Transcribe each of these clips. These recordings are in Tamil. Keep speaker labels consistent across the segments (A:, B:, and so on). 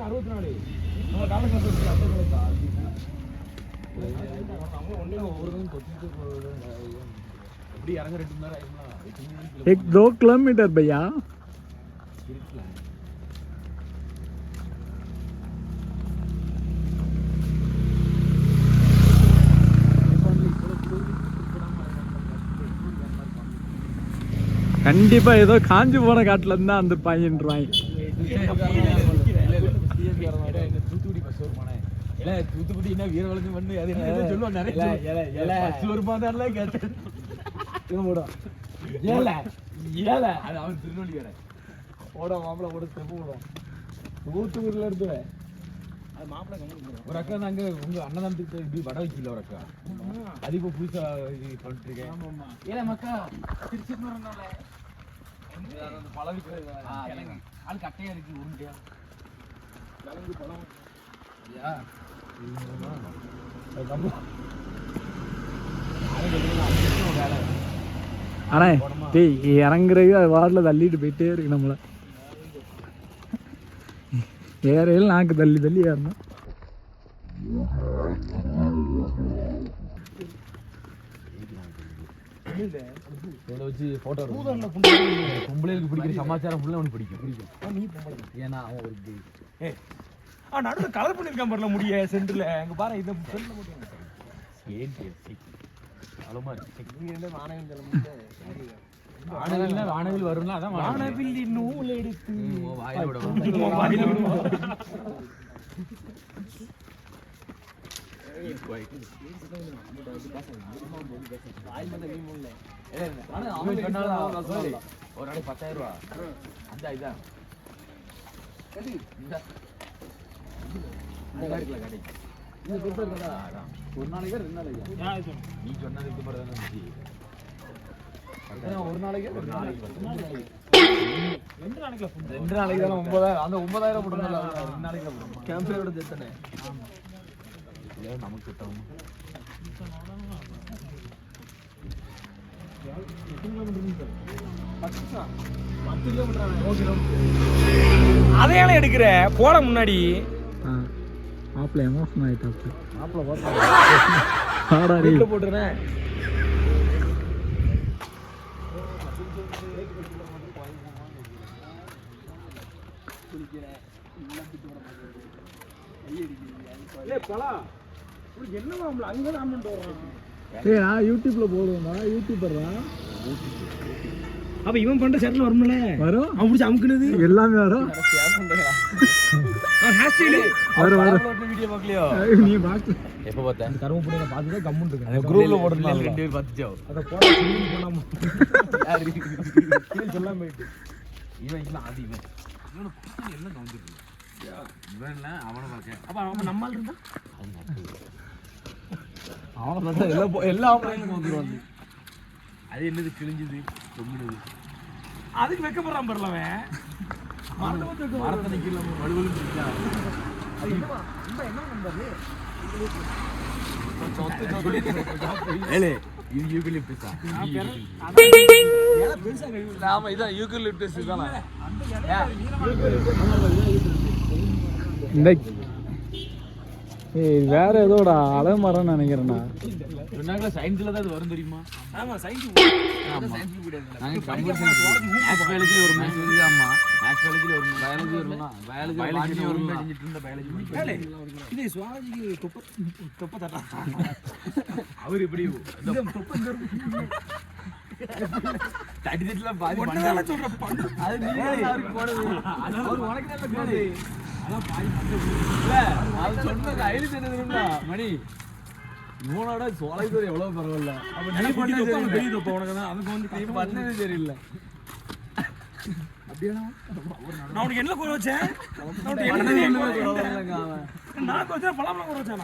A: அறுபத்தி நாலு எப்படி இறங்க ரெண்டு மணி நேரம் ஆயிடுங்களா
B: एक दो किलोमीटर भैया கண்டிப்பா ஏதோ காஞ்சி போன காட்டுல இருந்தா அந்த பையன்றாங்க
A: தூத்துக்குடி பஸ் வருமானே இல்ல தூத்துக்குடி என்ன பண்ணு அது என்ன சொல்லுவோம் நிறைய பஸ் வருமா தான் கேட்டேன் ஏல ஏல அது அவன் திருநெல்வேலி வேற
B: ஓட மாப்பிள ஓட ஸ்டெப் ஓடும் தூத்துக்குடியில இருந்து
A: ஒரு அக்கா நாங்க உங்க அன்னதானத்துக்கு இப்படி வடை வைக்கல ஒரு அக்கா. அது இப்போ புதுசா இது பண்ணிட்டு இருக்கேன். ஏல மக்கா திருச்சி பழம் விற்கிறது ஆள் கட்டையா இருக்கு உருண்டையா? கிழங்கு பழம். ஐயா
B: டேய் இறங்குறது அது வாரில் தள்ளிட்டு போயிட்டே இருக்கு நம்மள. ஏறையில் நாக்கு தள்ளி தள்ளி ஏறணும்.
A: இதை பொம்பளைகளுக்கு பிடிக்கிற சமாச்சாரம் ஃபுல்லாக அவனுக்கு பிடிக்கும். பிடிக்கும். ஏன்னா அவன் ஒரு.
C: நடுவில் கலர் பண்ணிருக்கான் பாருல முடிய சென்டர்ல அங்க பாரு ஃப்ரெண்ட்ல மட்டும்
A: சரி சரி சரி. அவ்வளோமா வானவில் வானவில் வரும்ல அதான் வானவில்.
C: வானவில்லி நூல் எடுத்து.
A: ஒரு நாளைக்கு பத்தாயிரம் ரூபா. அந்த இதான். ஒரு நாளைக்கு ரெண்டு நாளைக்கு? நீ சொன்னதுக்கு மாதிரி தானே ஒரு நாளைக்கு ஒரு நாளைக்கு
C: ரெண்டு நாளைக்கு.
A: ரெண்டு நாளைக்கு தானே ஒன்பதாயிரம் அந்த ஒன்பதாயிரம் போட்டுருந்தா ரெண்டு நாளைக்கு போடுறோம்
B: கேம்பையோட சேர்த்தனே
A: இல்ல நமக்கு கிட்டவும்
C: அதையால எடுக்கிற? போட முன்னாடி.
B: மாப்பிள்ள எமோஷன் ஆயிட்டாப்ல. டேய்
C: போட்டுறேன் தான்
B: டேய் நான் யூடியூப்ல போடுவேன்டா யூடியூபர்டா
C: அப்ப இவன் பண்ற ஷர்ட்ல வரும்ல?
B: வரும்.
C: அவன் பிடிச்சி அமுக்குனது.
B: எல்லாமே வரும். வரும் வரும்.
A: வீடியோ பார்க்கலையோ?
B: நீ பாக்கு
A: எப்போ பார்த்தேன்
C: கரும்பு பிடிக்க பார்த்துட்டு கம்முன்னு இருக்கு.
A: அந்த குரூப்ல போட்டுருந்தாங்க ரெண்டு பேர் பார்த்துச்சோ?
C: அதை போட சொல்லி போனாம கீழே சொல்லாம போயிட்டு.
A: இவன் இல்ல அது இவன். பார்த்து கவுந்துருக்கு அது என்னது கிழிஞ்சது தொங்குனது?
C: அதுக்கு வைக்கப்படுறான் பாருல அவன்.
A: மரத்தனை கீழே வலுவலும் இருக்கா ஏலே இது யூகலிப்டஸா? ஆமா இதான் யூகலிப்டஸ் தானா?
B: இந்த ஏய் வேற ஏதோடா அலமரம்னு நினைக்கிறேன்டா.
A: சொன்னாங்களா சயின்ஸ்ல தான் அது வரும் தெரியுமா?
C: ஆமா சைன்ஸ்
A: நாங்க கம்ப்யூட்டர் சயின்ஸ் பயாலஜி மேக்ஸ் ஆமா. மேக்ஸ் பயாலஜி வரும் பயாலஜி வரும்னா பயாலஜி பயாலஜி வரும் அடிச்சிட்டு இருந்த பயாலஜி
C: இது சுவாஜிக்கு தொப்ப தொப்ப தட்டா
A: அவர் தட்டி தட்டில பாதி
C: ஒன்னதால சொல்ற பண்ணு?
A: அது நீ அவருக்கு போனது அவர் உனக்கு நல்ல போனது அதான் பாதி இல்ல அது சொன்னது ஐலி சொன்னதுன்னா மணி இவனோட சோலைக்கு எவ்வளவு பரவாயில்ல.
C: அப்ப நீ பண்ண தொப்ப பெரிய தொப்ப உனக்கு தான். அதுக்கு வந்து
A: நீ பண்ணது தெரியல.
C: நான் உனக்கு என்ன குறை வச்சேன்? நான் குறை வச்சேன்? குறை வச்சேன்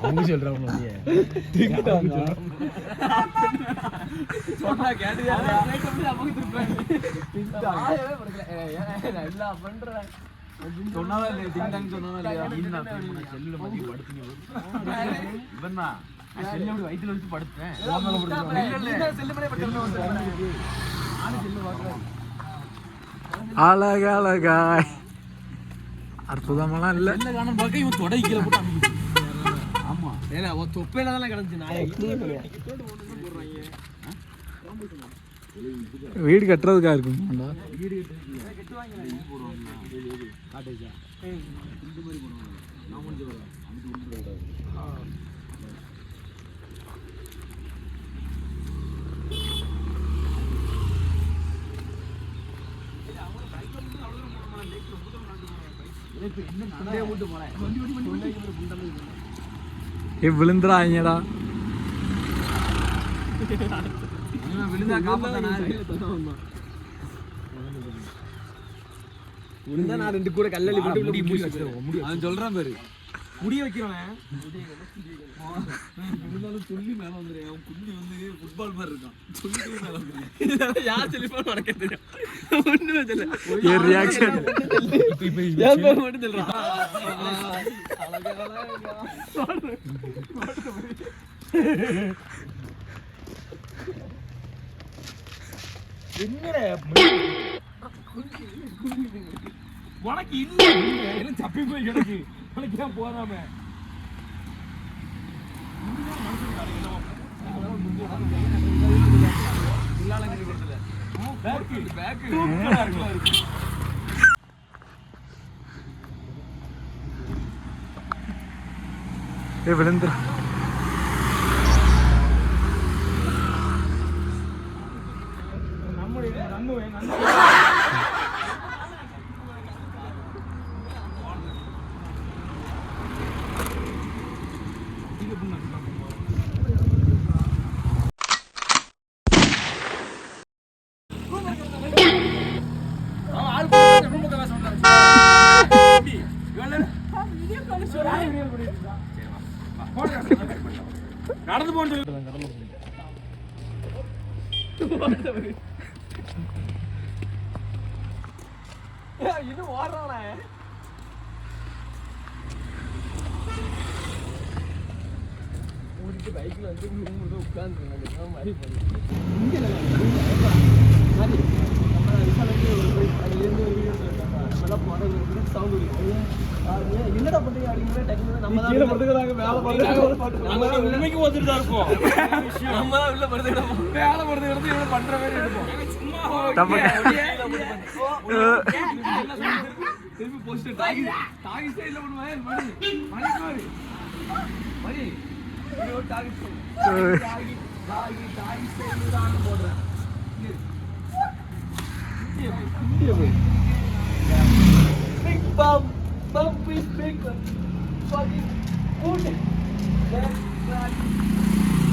B: அவங்க சொல்றாங்க
A: சொன்னா கேட்டியா எல்லாம் பண்றேன்? சொன்னதா இல்லையா? டிங்டாங் சொன்னதா இல்லையா? செல்லுல மாட்டி படுத்துங்க இவன்னா செல்ல அப்படி வயித்துல வச்சு படுத்தேன்
B: அழகழகாய். அற்புதமெல்லாம் இல்ல.
A: செல்ல காணும் பார்க்க இவன் தொடை கீழே போட்டு ஏன்னா அவன் தொப்பையில தானே கிடந்துச்சு நாயகி
B: வீடு கட்டுறதுக்காக இருக்குமாண்டா ஏ விழுந்துறாங்கடா
A: விழுந்தா காப்பாத்தானா?
C: விழுந்தா நான் ரெண்டு கூட கல்லள்ளி போட்டு
A: முடி
C: முடி
A: முடி
C: வச்சிருவோம் முடி
A: அவன் சொல்றான் பாரு.
C: முடிய வைக்கிறவன்.
A: இருந்தாலும் சொல்லி மேல வந்துரு. அவன் வந்து ஃபுட்பால் மாதிரி இருக்கான். சொல்லிட்டு மேல வந்துரு.
C: யார் செலிஃபோன் உனக்கு தெரியும். ஒண்ணுமே தெரியல.
B: என் ரியாக்ஷன்
C: மட்டும் சொல்றான் என்னடா உனக்கு இல்ல. தப்பி போய் கிடக்கு. உனக்கு ஏன் போறாம பேக்கு பேக்கு இருக்கு
B: ஏ விழுந்துறா
C: நம்முடைய நம்ம நம்ம நடந்து போன்னு இன்னும் ஓடுறானே ஓடிட்டு பைக்ல வந்து மூணு உட்காந்து மாதிரி பண்ணி இங்க என்னடா பண்றீங்க அப்படிங்கிற டக்குனு நம்ம தான் உண்மைக்கு வந்துட்டு தான் இருப்போம் நம்ம தான் உள்ள படுத்துக்கிட்டோம் வேலை படுத்துக்கிட்டு இவனை பண்ற மாதிரி
B: நம்ம
A: திருப்பி போஸ்ட் டாகி டாகி ஸ்டைல்ல பண்ணுவேன் மணி. மணி மணி. டாகி டாகி டாகி டாகி ஸ்டைல் தான் போடுறேன். bump, bump is bigger. Fucking good. né, right.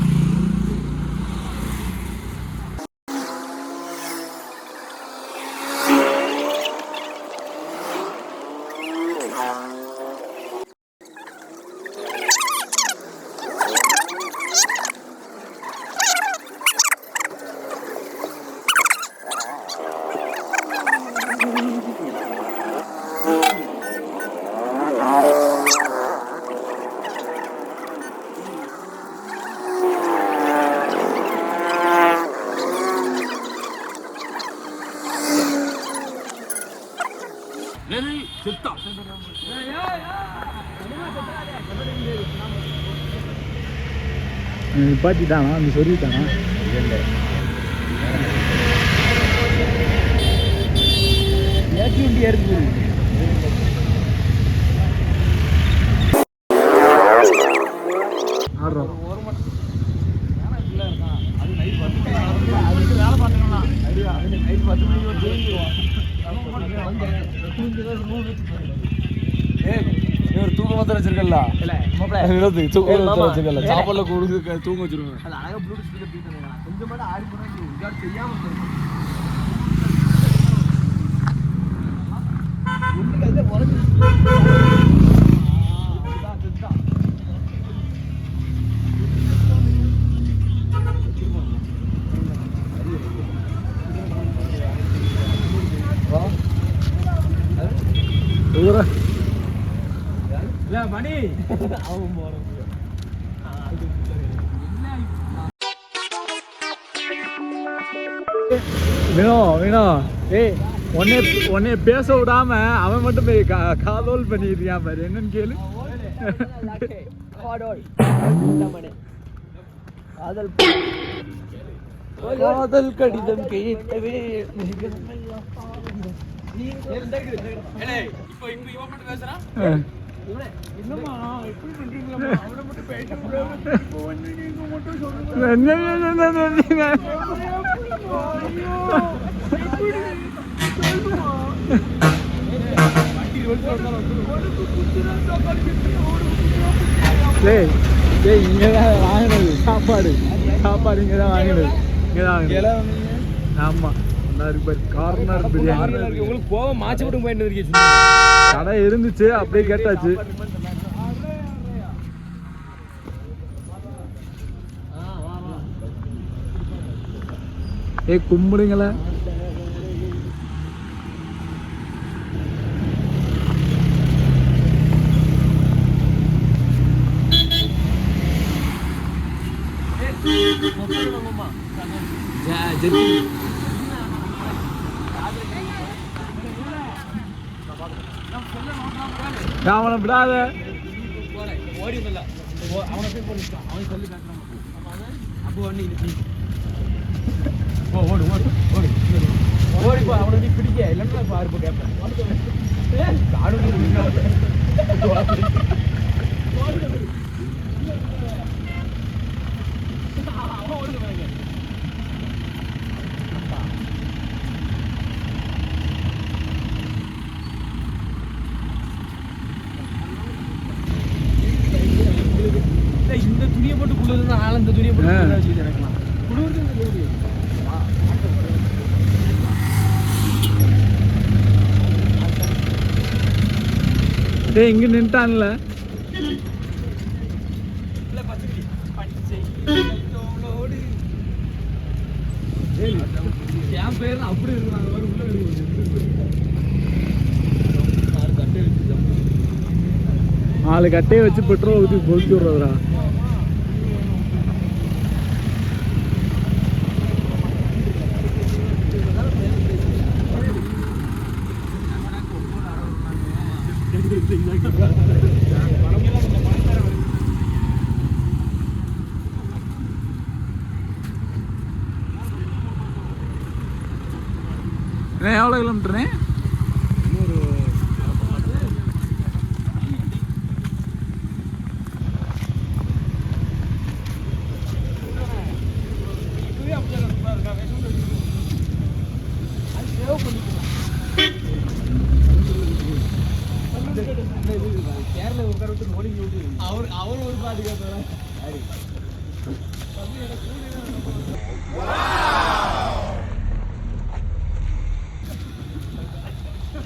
B: நிப்பாட்டிட்டானா அந்த சொல்லிட்டானா
C: ஏற்றி வண்டி இருக்கு
A: ஒரு தூக்க மாத்திர வச்சிருக்கல எழுது தூக்க மாத்திர வச்சிருக்கல சாப்பாடுல கொடுக்க தூங்க வச்சிருவேன்
C: அது அழகா ப்ளூடூத் ஸ்பீக்கர் போயிட்டு கொஞ்சம் மட்டும் ஆடி போனா உட்கார் செய்யாம Right. ஒண்ணுக்கு அதுல உரைச்சு
B: ஊரா
C: இல்ல மணி
B: வினோ வினோ ஏய் உன்னை உன்னை பேச விடாம அவன் மட்டும் போய் கா- காதோல் பண்ணிடுறான் பாரு என்னன்னு கேளு
A: காதல் கடிதம் கேட்டவே
C: இப்போ இப்போ இவன் மட்டும் பேசுறான்
B: அஹ்.
A: என்னம்மா எப்படி பண்றீங்களா அவனை மட்டும் பேச முடியாது இப்போ வந்து நீங்க மட்டும் சொல்லுங்க
B: என்ன, என்ன, என்ன, என்ன, என்ன? டேய் டேய் இங்கே தான் வாங்கினது சாப்பாடு சாப்பாடு இங்கே தான் வாங்கினது இங்கே தான் வாங்கினது ஆமாம் நல்லா இருக்கு பாரு கார்னர் பிரியாணி
C: உங்களுக்கு போக மாச்சு விட்டு போயிட்டு இருக்கீங்க
B: கடை இருந்துச்சு அப்படியே கேட்டாச்சு. ஏய் கும்பிடுங்களே. அவனை விடாத.
C: ஓடி வந்தல அவனை போய் சொல்லி ஓ ஓடு ஓடு ஓடு ஓடி போ அவனை நீ பிடிக்க இல்லைன்னா பாரு போ கேட்பேன் இந்த துணியை போட்டு குளிர்ந்து ஆள் இந்த துணியை போட்டு. குளிர வச்சுக்கிட்டு இறக்கலாம் துணி.
B: டேய் இங்க நின்ட்டான்ல.
A: என் பேர் அப்படி இருக்கிறாங்க உள்ள
B: நாலு கட்டையை வச்சு பெட்ரோல் ஊற்றி கொளுத்தி விடுறதுடா எவ்வளோ கிலோமீட்டருண்ணே
A: அவர் அவர் ஒரு பாதுகாப்பு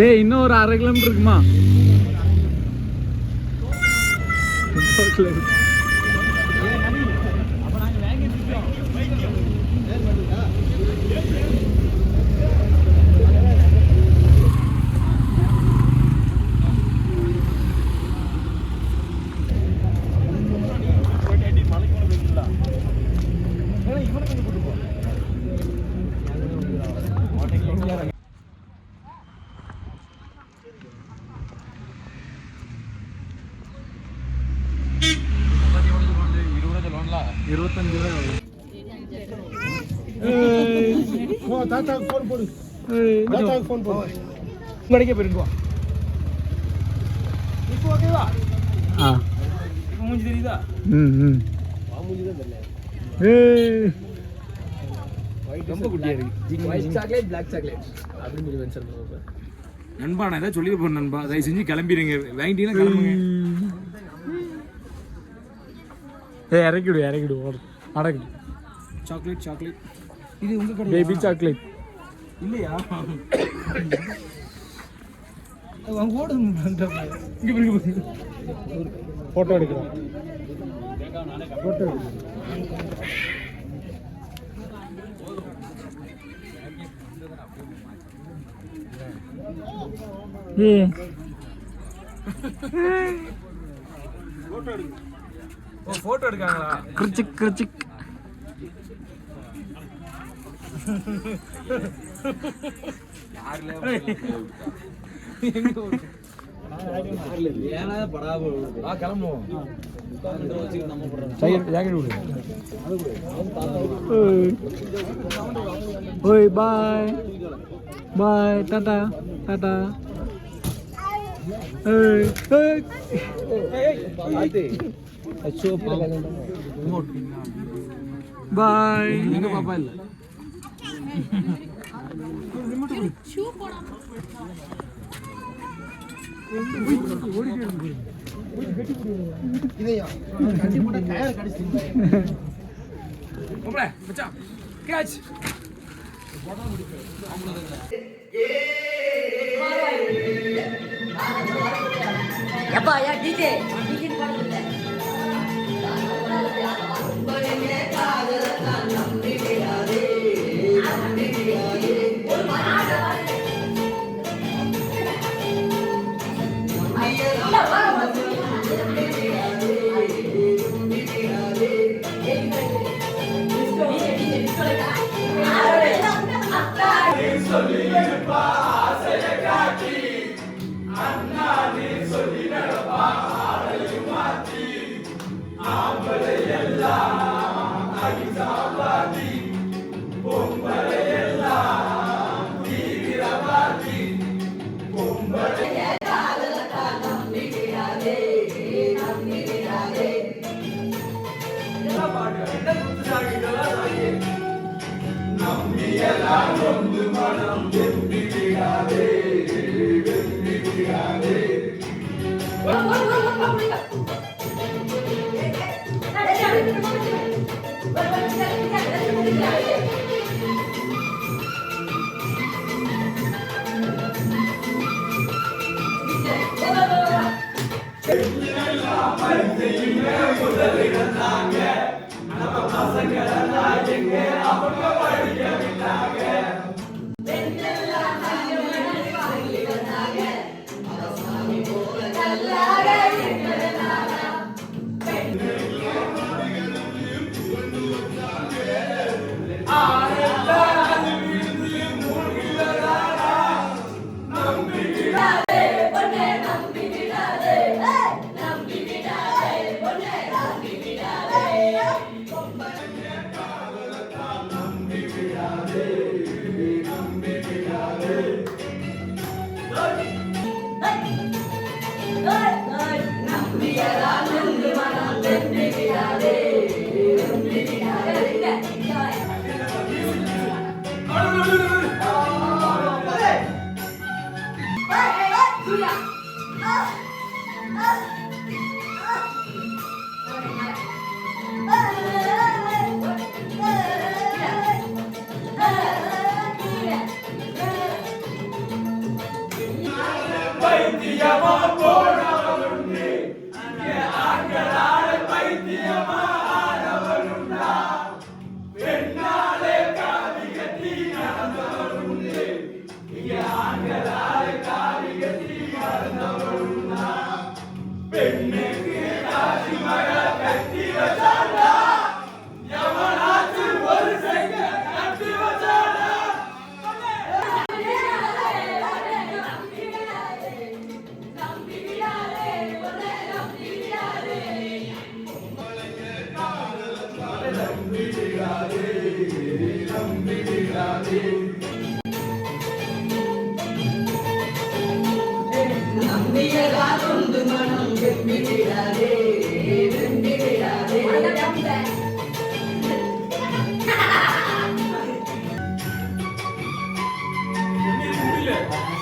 B: டேய் இன்னும் ஒரு அரை கிலோமீட்டர் இருக்குமா? ஏய், கொஞ்சம்
C: உங்களுக்கே போயிருக்கோ இப்போ ஓகேவா
B: ஆ.
C: இப்போ மூஞ்சி தெரியுதா?
B: ம் ம்.
C: மூஞ்சி தான் தெரியல
B: ஏய்
C: ரொம்ப குட்டியா இருக்கு.
A: ஒயிட் சாக்லேட் பிளாக் சாக்லேட் அப்படின்னு சொல்லி மென்ஷன் பண்ணுவாங்க
C: நண்பா நான் ஏதாவது சொல்லி போறேன் நண்பா. தயவு செஞ்சு கிளம்பிடுங்க வாங்கிட்டீங்கன்னா கிளம்புங்க.
B: ஏய் இறக்கிடு இறக்கிடு ஓடு. அடக்கு
C: சாக்லேட் சாக்லேட் இது உங்க கடை
B: பேபி சாக்லேட்
C: இல்லையா
B: அங்க ஓடுங்க ஃபோட்டோ எடுக்கிறோம் ஃபோட்டோ ம்
C: ஓ போட்டோ எடுக்காங்களா
B: கிருச்சிக் கிருச்சிக்
C: வா கிளம்புவோம்
B: ஜாக்கெட் விடு ஓய் பாய் பாய் டாடா டாடா ஏய் ஏய் பாய்
C: எங்க பாப்பா இல்ல மாப்பிள,
D: எப்பா டிஜே டிஜே
E: நம்பியலாம் ஒன்று மனம் எம்பிடாதே संग राज के आपका
C: Thank you.